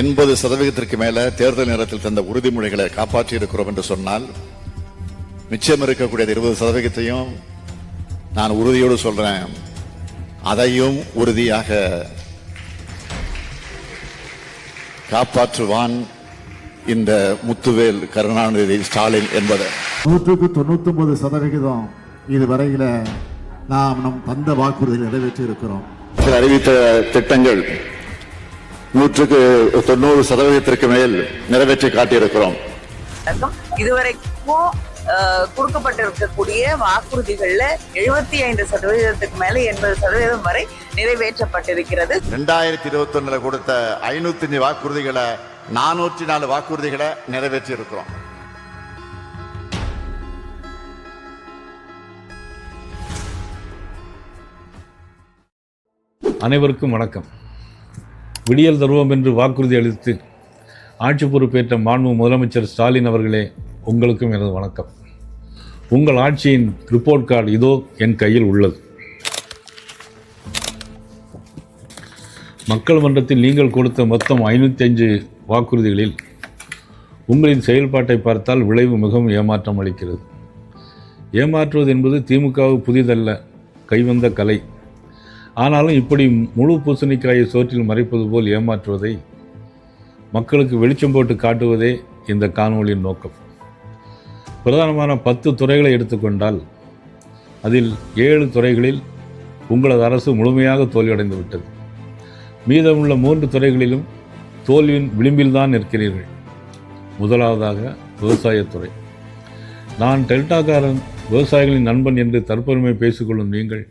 எண்பது சதவீதத்திற்கு மேல தேர்தல் நேரத்தில் தந்த உறுதிமொழிகளை காப்பாற்றி இருக்கிறோம் என்று சொன்னால் மிச்சம் இருக்கக்கூடிய இருபது சதவீதத்தையும் நான் உறுதியோடு சொல்றேன். அதையும் உறுதியாக காப்பாற்றுவான் இந்த முத்துவேல் கருணாநிதி ஸ்டாலின் என்பதை. நூற்றுக்கு தொண்ணூத்தி ஒன்பது சதவிகிதம் இதுவரையில நாம் நம் தந்த வாக்குறுதியை நிறைவேற்றி இருக்கிறோம் சில அறிவித்த திட்டங்கள் நூற்றுக்கு தொண்ணூறு சதவீதத்திற்கு மேல் நிறைவேற்றி காட்டியிருக்கிறோம். இதுவரைக்கும் கொடுக்கப்பட்டிருக்கக்கூடிய வாக்குறுதிகள்ல எழுபத்தி ஐந்து சதவீதத்துக்கு மேல எண்பது சதவீதம் வரை நிறைவேற்றப்பட்டிருக்கிறது. ரெண்டாயிரத்தி இருபத்தி ஒண்ணுல கொடுத்த ஐநூத்தி அஞ்சு வாக்குறுதிகளை நானூற்றி நாலு வாக்குறுதிகளை நிறைவேற்றி இருக்கிறோம் அனைவருக்கும் வணக்கம். விடியல் தருவோம் என்று வாக்குறுதி அளித்து ஆட்சி பொறுப்பேற்ற மாண்பு முதலமைச்சர் ஸ்டாலின் அவர்களே உங்களுக்கும் எனது வணக்கம். உங்கள் ஆட்சியின் ரிப்போர்ட் கார்டு இதோ என் கையில் உள்ளது. மக்கள் மன்றத்தில் நீங்கள் கொடுத்த மொத்தம் ஐநூற்றி அஞ்சு வாக்குறுதிகளில் உங்களின் செயல்பாட்டை பார்த்தால் விளைவு மிகவும் ஏமாற்றம் அளிக்கிறது. ஏமாற்றுவது என்பது திமுகவு புதிதல்ல கைவந்த கலை. ஆனாலும் இப்படி முழு பூசணிக்காயை சோற்றில் மறைப்பது போல் ஏமாற்றுவதை மக்களுக்கு வெளிச்சம் போட்டு காட்டுவதே இந்த காணொளியின் நோக்கம். பிரதானமான பத்து துறைகளை எடுத்துக்கொண்டால் அதில் ஏழு துறைகளில் உங்களது அரசு முழுமையாக தோல்வியடைந்து விட்டது. மீதமுள்ள மூன்று துறைகளிலும் தோல்வியின் விளிம்பில்தான் இருக்கிறீர்கள் முதலாவதாக விவசாயத்துறை நான் டெல்டாக்காரன் விவசாயிகளின் நண்பன் என்று தற்பெருமை பேசிக்கொள்ளும் நீங்கள்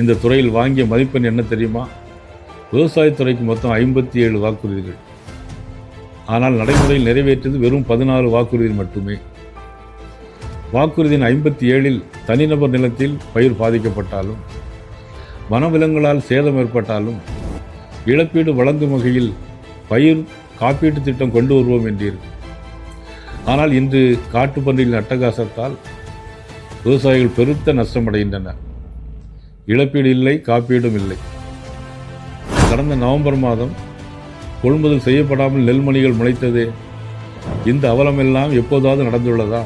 இந்த துறையில் வாங்கிய மதிப்பெண் என்ன தெரியுமா? விவசாயத்துறைக்கு மொத்தம் ஐம்பத்தி ஏழு வாக்குறுதிகள். ஆனால் நடைமுறையில் நிறைவேற்றியது வெறும் பதினாறு வாக்குறுதி மட்டுமே. வாக்குறுதியின் ஐம்பத்தி ஏழில் தனிநபர் நிலத்தில் பயிர் பாதிக்கப்பட்டாலும் வனவிலங்குகளால் சேதம் ஏற்பட்டாலும் இழப்பீடு வழங்கும் வகையில் பயிர் காப்பீட்டு திட்டம் கொண்டு வருவோம் என்றீர்கள் ஆனால் இன்று காட்டுப்பன்றிகளின் அட்டகாசத்தால் விவசாயிகள் பெருத்த நஷ்டமடைகின்றனர் இழப்பீடு இல்லை காப்பீடும் இல்லை கடந்த நவம்பர் மாதம் கொள்முதல் செய்யப்படாமல் நெல்மணிகள் முளைத்தது இந்த அவலமெல்லாம் எப்போதாவது நடந்துள்ளதா?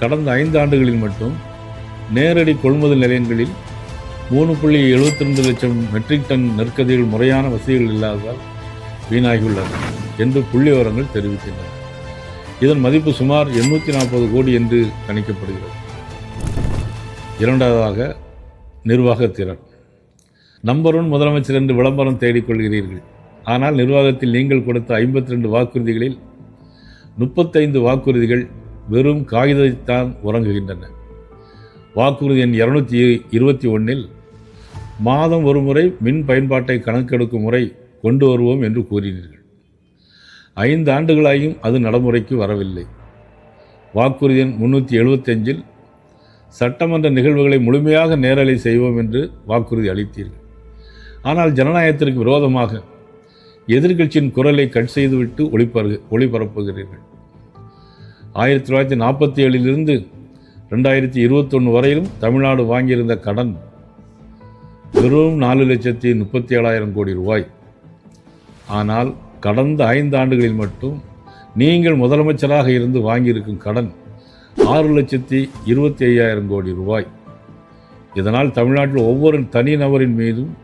கடந்த ஐந்து ஆண்டுகளில் மட்டும் நேரடி கொள்முதல் நிலையங்களில் மூணு புள்ளி எழுபத்தி ரெண்டு லட்சம் மெட்ரிக் டன் நெற்கதிகள் முறையான வசதிகள் இல்லாததால் வீணாகியுள்ளன என்று புள்ளி விவரங்கள் தெரிவிக்கின்றன. இதன் மதிப்பு சுமார் எண்ணூற்றி நாற்பது கோடி என்று கணிக்கப்படுகிறது. இரண்டாவதாக நிர்வாகத்திறன். நம்பர் ஒன் முதலமைச்சர் என்று விளம்பரம் தேடிக்கொள்கிறீர்கள். ஆனால் நிர்வாகத்தில் நீங்கள் கொடுத்த ஐம்பத்தி ரெண்டு வாக்குறுதிகளில் முப்பத்தைந்து வாக்குறுதிகள் வெறும் காகிதத்தான் உறங்குகின்றன. வாக்குறுதி எண் இருநூத்தி இருபத்தி ஒன்றில் மாதம் ஒரு முறை மின் பயன்பாட்டை கணக்கெடுக்கும் முறை கொண்டு வருவோம் என்று கூறினீர்கள். ஐந்து ஆண்டுகளாயும் அது நடைமுறைக்கு வரவில்லை. வாக்குறுதி எண் முன்னூற்றி எழுபத்தஞ்சில் சட்டமன்ற நிகழ்வுகளை முழுமையாக நேரலை செய்வோம் என்று வாக்குறுதி அளித்தீர்கள். ஆனால் ஜனநாயகத்திற்கு விரோதமாக எதிர்கட்சியின் குரலை கட் செய்துவிட்டு ஒளிபர ஒளிபரப்புகிறீர்கள். ஆயிரத்தி தொள்ளாயிரத்தி நாற்பத்தி ஏழிலிருந்து ரெண்டாயிரத்தி இருபத்தொன்று வரையிலும் தமிழ்நாடு வாங்கியிருந்த கடன் வெறும் நாலு லட்சத்தி முப்பத்தி ஏழாயிரம் கோடி ரூபாய். ஆனால் கடந்த ஐந்து ஆண்டுகளில் மட்டும் நீங்கள் முதலமைச்சராக இருந்து வாங்கியிருக்கும் கடன் ஆறு லட்சத்தி இருபத்தி ஐயாயிரம் கோடி ரூபாய். இதனால் தமிழ்நாட்டில் ஒவ்வொரு தனிநபரின் மீதும்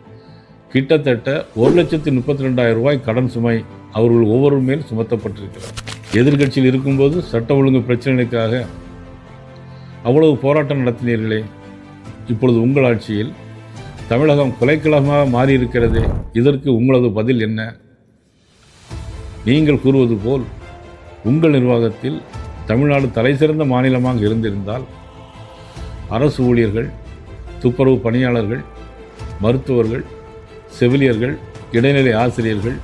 கிட்டத்தட்ட ஒரு லட்சத்தி முப்பத்தி ரெண்டாயிரம் ரூபாய் கடன் சுமை அவர்கள் ஒவ்வொரு மேல் சுமத்தப்பட்டிருக்கிறார் எதிர்க்கட்சியில் இருக்கும்போது சட்ட ஒழுங்கு பிரச்சனைகளுக்காக அவ்வளவு போராட்டம் நடத்தினீர்களே. இப்பொழுது உங்கள் ஆட்சியில் தமிழகம் கொலைக்களமாக மாறியிருக்கிறது இதற்கு உங்களது பதில் என்ன? நீங்கள் கூறுவது போல் உங்கள் நிர்வாகத்தில் தமிழ்நாடு தலைசிறந்த மாநிலமாக இருந்திருந்தால் அரசு ஊழியர்கள் துப்புரவு பணியாளர்கள் மருத்துவர்கள் செவிலியர்கள் இடைநிலை ஆசிரியர்கள்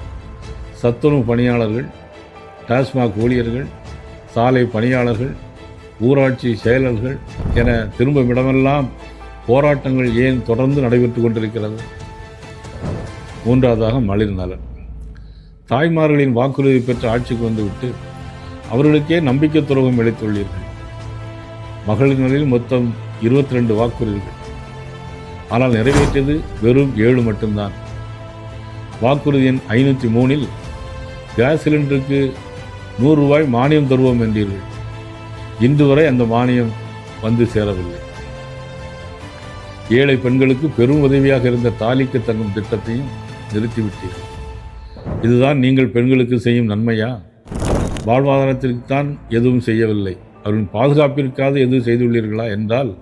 சத்துணவு பணியாளர்கள் டாஸ்மாக் ஊழியர்கள் சாலை பணியாளர்கள் ஊராட்சி செயலர்கள் என திரும்பும் இடமெல்லாம் போராட்டங்கள் ஏன் தொடர்ந்து நடைபெற்று கொண்டிருக்கிறது? மூன்றாவதாக மலிர் நலன். தாய்மார்களின் வாக்குறுதி பெற்ற ஆட்சிக்கு வந்துவிட்டு அவர்களுக்கே நம்பிக்கை துரோகம் இழைத்துள்ளீர்கள் மகளிர்களில் மொத்தம் இருபத்தி ரெண்டு வாக்குறுதிகள். ஆனால் நிறைவேற்றியது வெறும் ஏழு மட்டும்தான். வாக்குறுதி எண் ஐநூற்றி மூணில் கேஸ் சிலிண்டருக்கு நூறு ரூபாய் மானியம் தருவோம் என்றீர்கள். இன்று வரை அந்த மானியம் வந்து சேரவில்லை. ஏழை பெண்களுக்கு பெரும் உதவியாக இருந்த தாலிக்கு தங்கும் திட்டத்தையும் நிறுத்திவிட்டீர்கள். இதுதான் நீங்கள் பெண்களுக்கு செய்யும் நன்மையா? வாழ்வாதாரத்திற்குத்தான் எதுவும் செய்யவில்லை. அவரின் பாதுகாப்பிற்காக எதுவும் செய்துள்ளீர்களா என்றால்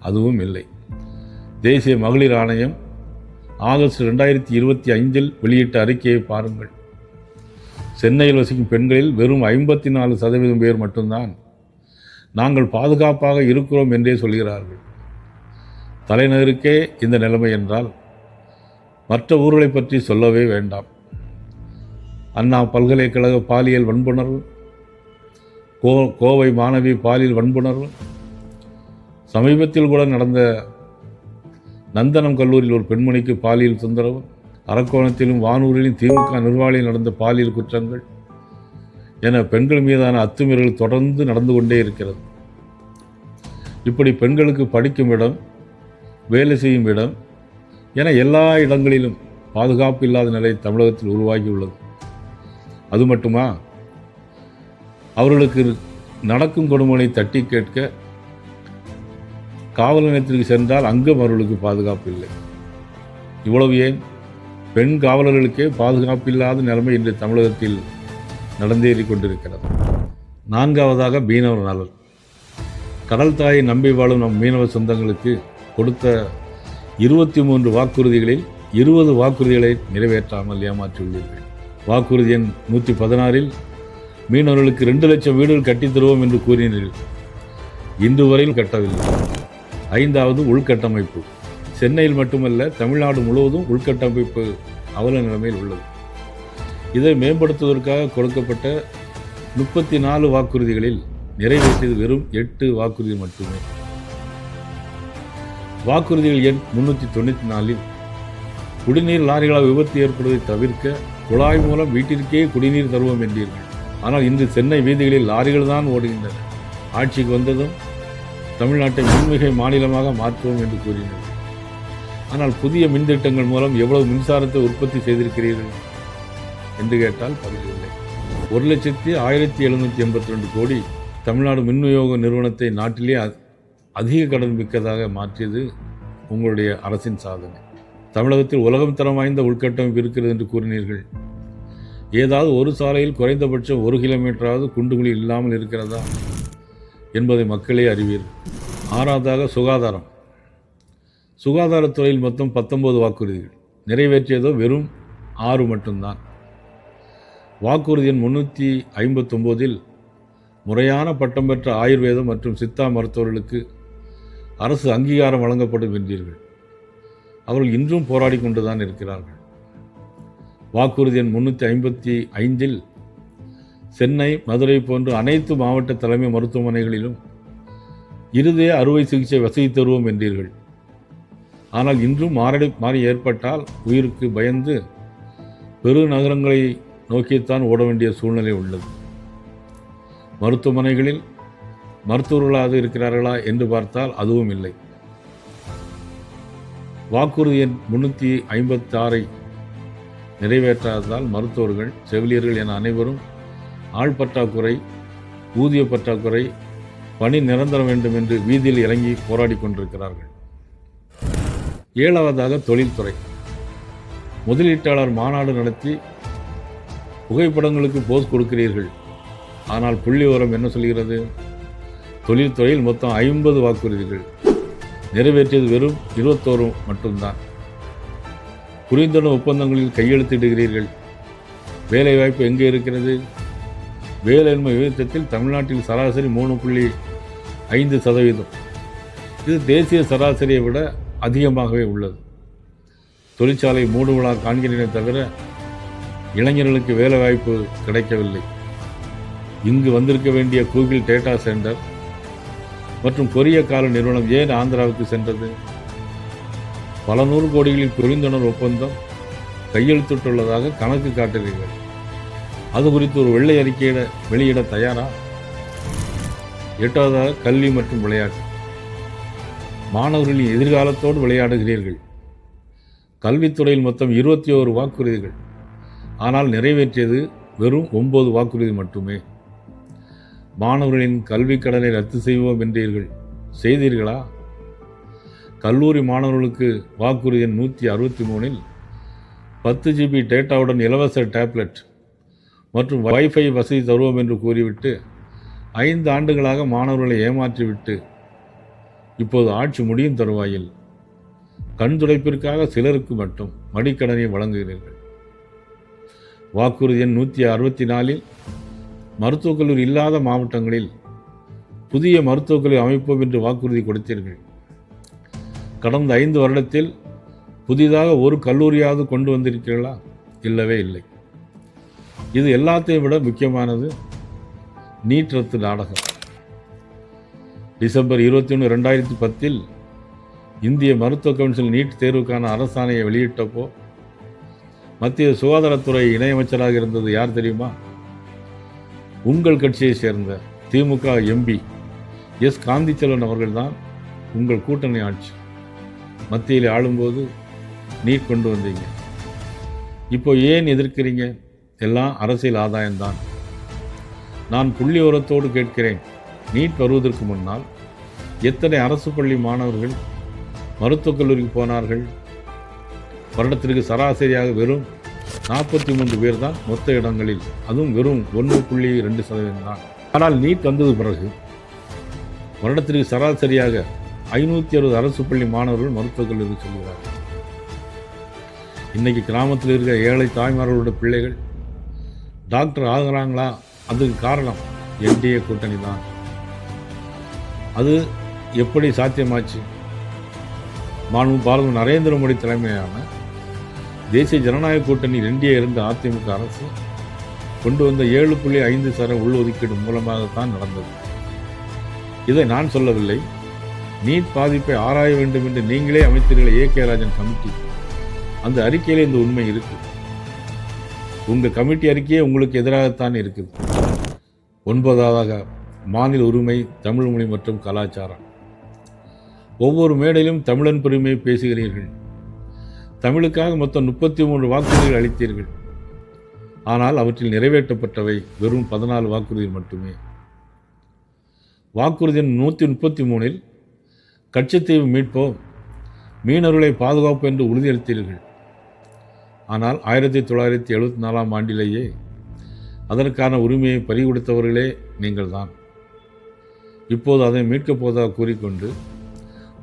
அதுவும் இல்லை. தேசிய மகளிர் ஆணையம் ஆகஸ்ட் ரெண்டாயிரத்தி இருபத்தி ஐந்தில் வெளியிட்ட அறிக்கையை பாருங்கள். சென்னையில் வசிக்கும் பெண்களில் வெறும் ஐம்பத்தி நாலு சதவீதம் பேர் மட்டும்தான் நாங்கள் பாதுகாப்பாக இருக்கிறோம் என்றே சொல்கிறார்கள். தலைநகருக்கே இந்த நிலைமை என்றால் மற்ற ஊர்களை பற்றி சொல்லவே வேண்டாம். அண்ணா பல்கலைக்கழக பாலியல் வன்புணர்வு கோ கோவை மாணவி பாலியல் வன்புணர்வு சமீபத்தில் கூட நடந்த நந்தனம் கல்லூரியில் ஒரு பெண்மணிக்கு பாலியல் தொந்தரவு அரக்கோணத்திலும் வானூரிலும் திமுக நிர்வாகியில் நடந்த பாலியல் குற்றங்கள் என பெண்கள் மீதான அத்துமீறல் தொடர்ந்து நடந்து கொண்டே இருக்கிறது. இப்படி பெண்களுக்கு படிக்கும் இடம் வேலை செய்யும் இடம் என எல்லா இடங்களிலும் பாதுகாப்பு இல்லாத நிலை தமிழகத்தில் உருவாகியுள்ளது. அது மட்டுமா? அவர்களுக்கு நடக்கும் கொடுமனை தட்டி கேட்க காவல் நிலையத்திற்கு சென்றால் அங்கும் அவர்களுக்கு பாதுகாப்பு இல்லை. இவ்வளவு ஏன்? பெண் காவலர்களுக்கே பாதுகாப்பு இல்லாத நிலைமை இன்று தமிழகத்தில் நடந்தேறி கொண்டிருக்கிறது. நான்காவதாக மீனவர் நலன். கடல் தாயை நம்பி வாழும் நம் மீனவ சொந்தங்களுக்கு கொடுத்த இருபத்தி மூன்று வாக்குறுதிகளில் இருபது வாக்குறுதிகளை நிறைவேற்றாமல் ஏமாற்றியுள்ளீர்கள். வாக்குறுதி எண் நூற்றி பதினாறில் மீனவர்களுக்கு ரெண்டு லட்சம் வீடுகள் கட்டித் தருவோம் என்று கூறினீர்கள். இன்று வரையில் கட்டவில்லை. ஐந்தாவது உள்கட்டமைப்பு. சென்னையில் மட்டுமல்ல தமிழ்நாடு முழுவதும் உள்கட்டமைப்பு அவல நிலைமையில் உள்ளது. இதை மேம்படுத்துவதற்காக கொடுக்கப்பட்ட முப்பத்தி நாலு வாக்குறுதிகளில் நிறைவேற்றியது வெறும் எட்டு வாக்குறுதி மட்டுமே. வாக்குறுதிகள் எண் முன்னூற்றி தொண்ணூற்றி நாலில் குடிநீர் லாரிகளால் விபத்து ஏற்படுவதை தவிர்க்க குழாய் மூலம் வீட்டிற்கே குடிநீர் தருவோம் என்றீர்கள். ஆனால் இன்று சென்னை வீதிகளில் லாரிகள் தான் ஓடுகின்றன. ஆட்சிக்கு வந்ததும் தமிழ்நாட்டை மின்மிகை மாநிலமாக மாற்றுவோம் என்று கூறினர். ஆனால் புதிய மின் திட்டங்கள் மூலம் எவ்வளவு மின்சாரத்தை உற்பத்தி செய்திருக்கிறீர்கள் என்று கேட்டால் பதிலில்லை ஒரு லட்சத்தி ஆயிரத்தி எழுநூற்றி எண்பத்தி ரெண்டு கோடி தமிழ்நாடு மின் விநியோக நிறுவனத்தை நாட்டிலே அதிக கடன் மிக்கதாக மாற்றியது உங்களுடைய அரசின் சாதனை. தமிழகத்தில் உலகம் தரம் வாய்ந்த உள்கட்டமைப்பு இருக்கிறது என்று கூறினீர்கள். ஏதாவது ஒரு சாலையில் குறைந்தபட்சம் ஒரு கிலோமீட்டராவது குண்டுகுழி இல்லாமல் இருக்கிறதா என்பதை மக்களே அறிவீர்கள் ஆறாவதாக சுகாதாரம். சுகாதாரத்துறையில் மொத்தம் பத்தொன்பது வாக்குறுதிகள். நிறைவேற்றியதோ வெறும் ஆறு மட்டும்தான். வாக்குறுதி எண் முன்னூற்றி ஐம்பத்தொம்போதில் முறையான பட்டம் பெற்ற ஆயுர்வேதம் மற்றும் சித்தா மருத்துவர்களுக்கு அரசு அங்கீகாரம் வழங்கப்படும் என்றீர்கள். அவர்கள் இன்றும் போராடி கொண்டுதான் இருக்கிறார்கள். வாக்குறுதி எண் முன்னூற்றி ஐம்பத்தி ஐந்தில் சென்னை மதுரை போன்ற அனைத்து மாவட்ட தலைமை மருத்துவமனைகளிலும் இருதய அறுவை சிகிச்சை வசதி தருவோம் என்றீர்கள். ஆனால் இன்றும் மாரடை மாறி ஏற்பட்டால் உயிருக்கு பயந்து பெருநகரங்களை நோக்கித்தான் ஓட வேண்டிய சூழ்நிலை உள்ளது. மருத்துவமனைகளில் மருத்துவர்களாக இருக்கிறார்களா என்று பார்த்தால் அதுவும் இல்லை. வாக்குறுதி எண் முன்னூற்றி ஐம்பத்தி ஆறை நிறைவேற்றாததால் மருத்துவர்கள் செவிலியர்கள் என அனைவரும் ஆள் பற்றாக்குறை ஊதிய பற்றாக்குறை பணி நிரந்தரம் வேண்டும் என்று வீதியில் இறங்கி போராடி கொண்டிருக்கிறார்கள். ஏழாவதாக தொழில்துறை. முதலீட்டாளர் மாநாடு நடத்தி புகைப்படங்களுக்கு போஸ் கொடுக்கிறீர்கள். ஆனால் புள்ளி உரம் என்ன சொல்கிறது? தொழில்துறையில் மொத்தம் ஐம்பது வாக்குறுதிகள். நிறைவேற்றியது வெறும் இருபத்தோரு மட்டும்தான். புரிந்துணர்வு ஒப்பந்தங்களில் கையெழுத்திடுகிறீர்கள். வேலைவாய்ப்பு எங்கே இருக்கிறது? வேலையின்மை விகிதத்தில் தமிழ்நாட்டில் சராசரி மூணு புள்ளி ஐந்து சதவீதம். இது தேசிய சராசரியை விட அதிகமாகவே உள்ளது. தொழிற்சாலை மூடுவிழா காண்கிறேனே தவிர இளைஞர்களுக்கு வேலைவாய்ப்பு கிடைக்கவில்லை. இங்கு வந்திருக்க வேண்டிய கூகுள் டேட்டா சென்டர் மற்றும் கொரிய கால நிறுவனம் ஏன் ஆந்திராவுக்கு சென்றது? பல நூறு கோடிகளில் புரிந்துணர்வு ஒப்பந்தம் கையெழுத்திட்டுள்ளதாக கணக்கு காட்டுகிறீர்கள். அது குறித்து ஒரு வெள்ளை அறிக்கையிட வெளியிட தயாரா? எட்டாவதாக கல்வி மற்றும் விளையாட்டு. மாணவர்களின் எதிர்காலத்தோடு விளையாடுகிறீர்கள். கல்வித்துறையில் மொத்தம் இருபத்தி ஓரு வாக்குறுதிகள். ஆனால் நிறைவேற்றியது வெறும் ஒன்பது வாக்குறுதி மட்டுமே. மாணவர்களின் கல்விக் கடனை ரத்து செய்வோம் என்றீர்கள். செய்தீர்களா? கல்லூரி மாணவர்களுக்கு வாக்குறுதி எண் நூற்றி அறுபத்தி மூணில் பத்து ஜிபி டேட்டாவுடன் இலவச டேப்லெட் மற்றும் வைஃபை வசதி தருவோம் என்று கூறிவிட்டு ஐந்து ஆண்டுகளாக மாணவர்களை ஏமாற்றிவிட்டு இப்போது ஆட்சி முடியும் தருவாயில் கண் துடைப்பிற்காக சிலருக்கு மட்டும் மடிக்கடனை வழங்குகிறீர்கள். வாக்குறுதி எண் நூற்றி அறுபத்தி நாலில் மருத்துவக் கல்லூரி இல்லாத மாவட்டங்களில் புதிய மருத்துவக் கல்லூரி அமைப்போம் என்று வாக்குறுதி கொடுத்தீர்கள். கடந்த ஐந்து வருடத்தில் புதிதாக ஒரு கல்லூரியாவது கொண்டு வந்திருக்கிறீர்களா? இல்லவே இல்லை. இது எல்லாத்தையும் விட முக்கியமானது நீட் ரத்து நாடகம். டிசம்பர் இருபத்தி ஒன்று ரெண்டாயிரத்தி பத்தில் இந்திய மருத்துவ கவுன்சில் நீட் தேர்வுக்கான அரசாணையை வெளியிட்டப்போ மத்திய சுகாதாரத்துறை இணையமைச்சராக இருந்தது யார் தெரியுமா? உங்கள் கட்சியை சேர்ந்த திமுக எம்பி எஸ். காந்திச்செல்வன் அவர்கள்தான் உங்கள் கூட்டணி ஆட்சி. மத்தியில் ஆளும்போது நீட் கொண்டு வந்தீங்க. இப்போ ஏன் எதிர்க்கிறீங்க? எல்லாம் அரசியல் ஆதாயம்தான். நான் புள்ளி உரத்தோடு கேட்கிறேன். நீட் வருவதற்கு முன்னால் எத்தனை அரசு பள்ளி மாணவர்கள் மருத்துவக் கல்லூரிக்கு போனார்கள்? வருடத்திற்கு சராசரியாக வெறும் நாற்பத்தி மூன்று பேர் தான் மொத்த இடங்களில் அதுவும் வெறும் ஒன்று புள்ளி ரெண்டு சதவீதம் தான். ஆனால் நீட் வந்தது பிறகு வருடத்திற்கு சராசரியாக ஐநூற்றி அறுபது அரசு பள்ளி மாணவர்கள் மருத்துவக் கல்லூரி செல்கிறார்கள். இன்னைக்கு கிராமத்தில் இருக்கிற ஏழை தாய்மார்களோட பிள்ளைகள் டாக்டர் ஆகுறாங்களா? அதுக்கு காரணம் என்டிஏ கூட்டணி தான். அது எப்படி சாத்தியமாச்சு? மாண்பு பாரத நரேந்திர மோடி தலைமையான தேசிய ஜனநாயக கூட்டணி என்டிஏ இருந்த அதிமுக அரசு கொண்டு வந்த ஏழு புள்ளி ஐந்து சர உள்ஒதுக்கீடு மூலமாகத்தான் நடந்தது. இதை நான் சொல்லவில்லை. நீட் பாதிப்பை ஆராய வேண்டும் என்று நீங்களே அமைத்தீர்கள் ஏ. கே. ராஜன் கமிட்டி. அந்த அறிக்கையில் இந்த உண்மை இருக்குது உங்கள் கமிட்டி அறிக்கையே உங்களுக்கு எதிராகத்தான் இருக்குது. ஒன்பதாவதாக மாநில உரிமை தமிழ் மொழி மற்றும் கலாச்சாரம். ஒவ்வொரு மேடையிலும் தமிழன் பெருமையை பேசுகிறீர்கள். தமிழுக்காக மொத்தம் முப்பத்தி மூன்று வாக்குறுதிகள் அளித்தீர்கள். ஆனால் அவற்றில் நிறைவேற்றப்பட்டவை வெறும் பதினாலு வாக்குறுதிகள் மட்டுமே. வாக்குறுதி நூற்றி முப்பத்தி மூணில் கட்சித்தீவு மீட்போம் மீனவர்களை பாதுகாப்பு என்று உறுதியளித்தீர்கள். ஆனால் ஆயிரத்தி தொள்ளாயிரத்தி எழுபத்தி நாலாம் ஆண்டிலேயே அதற்கான உரிமையை பறிகொடுத்தவர்களே நீங்கள்தான். இப்போது அதை மீட்கப் போவதாக கூறிக்கொண்டு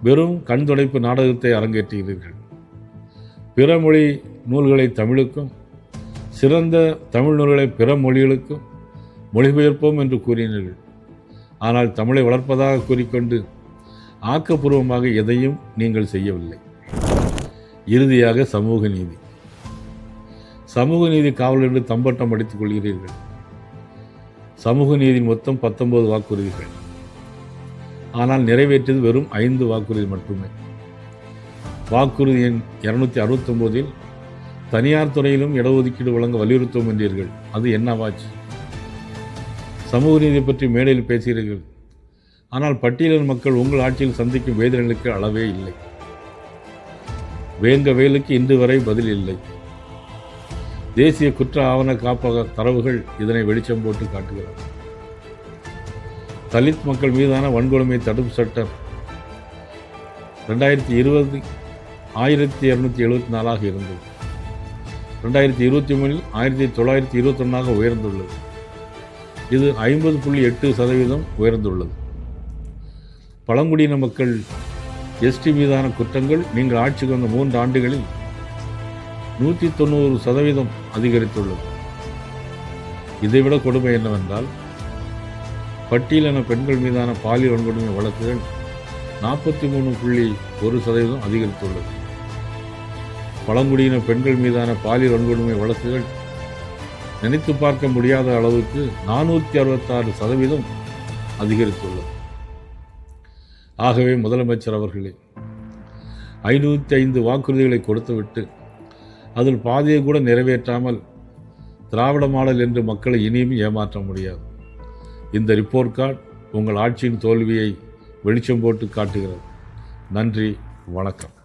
வெறும் கண் துடைப்பு நாடகத்தை அரங்கேற்றுகிறீர்கள். பிற மொழி நூல்களை தமிழுக்கும் சிறந்த தமிழ் நூல்களை பிற மொழிகளுக்கும் மொழிபெயர்ப்போம் என்று கூறினீர்கள். ஆனால் தமிழை வளர்ப்பதாக கூறிக்கொண்டு ஆக்கப்பூர்வமாக எதையும் நீங்கள் செய்யவில்லை. இறுதியாக சமூக நீதி. சமூக நீதி காவல் என்று தம்பட்டம் அடித்துக் கொள்கிறீர்கள். சமூக நீதி மொத்தம் பத்தொன்பது வாக்குறுதிகள். ஆனால் நிறைவேற்றியது வெறும் ஐந்து வாக்குறுதி மட்டுமே. வாக்குறுதி எண் இருநூத்தி அறுபத்தொம்போதில் தனியார் துறையிலும் இடஒதுக்கீடு வழங்க வலியுறுத்தும் என்றீர்கள். அது என்னவாச்சு? சமூக நீதி பற்றி மேடையில் பேசுகிறீர்கள். ஆனால் பட்டியலின் மக்கள் உங்கள் ஆட்சியில் சந்திக்கும் வேதனைகளுக்கு அளவே இல்லை. வேங்க வேலுக்கு இன்று வரை பதில் இல்லை. தேசிய குற்ற ஆவண காப்பக தரவுகள் இதனை வெளிச்சம் போட்டு காட்டுகிறது தலித் மக்கள் மீதான வன்கொடுமை தடுப்பு சட்டம் ரெண்டாயிரத்தி இருபது ஆயிரத்தி இரநூத்தி எழுபத்தி நாலாக இருந்தது. ரெண்டாயிரத்தி இருபத்தி மூணில் ஆயிரத்தி தொள்ளாயிரத்தி இருபத்தொன்னாக உயர்ந்துள்ளது. இது ஐம்பது புள்ளி எட்டு சதவீதம் உயர்ந்துள்ளது. பழங்குடியின மக்கள் எஸ்டி மீதான குற்றங்கள் நீங்கள் ஆட்சிக்கு வந்த மூன்று ஆண்டுகளில் நூற்றி தொண்ணூறு சதவீதம் அதிகரித்துள்ளது. இதைவிட கொடுமை என்னவென்றால் பட்டியலின பெண்கள் மீதான பாலியல் வன்கொடுமை வழக்குகள் நாற்பத்தி மூணு புள்ளி ஒரு சதவீதம் அதிகரித்துள்ளது. பழங்குடியின பெண்கள் மீதான பாலியல் வன்கொடுமை வழக்குகள் நினைத்து பார்க்க முடியாத அளவுக்கு நானூற்றி அறுபத்தாறு சதவீதம் அதிகரித்துள்ளது. ஆகவே முதலமைச்சர் அவர்களே ஐநூற்றி ஐந்து வாக்குறுதிகளை கொடுத்துவிட்டு அதில் பாதியை கூட நிறைவேற்றாமல் திராவிட மாடல் என்று மக்களை இனியும் ஏமாற்ற முடியாது. இந்த ரிப்போர்ட் கார்டு உங்கள் ஆட்சியின் தோல்வியை வெளிச்சம் போட்டு காட்டுகிறது. நன்றி வணக்கம்.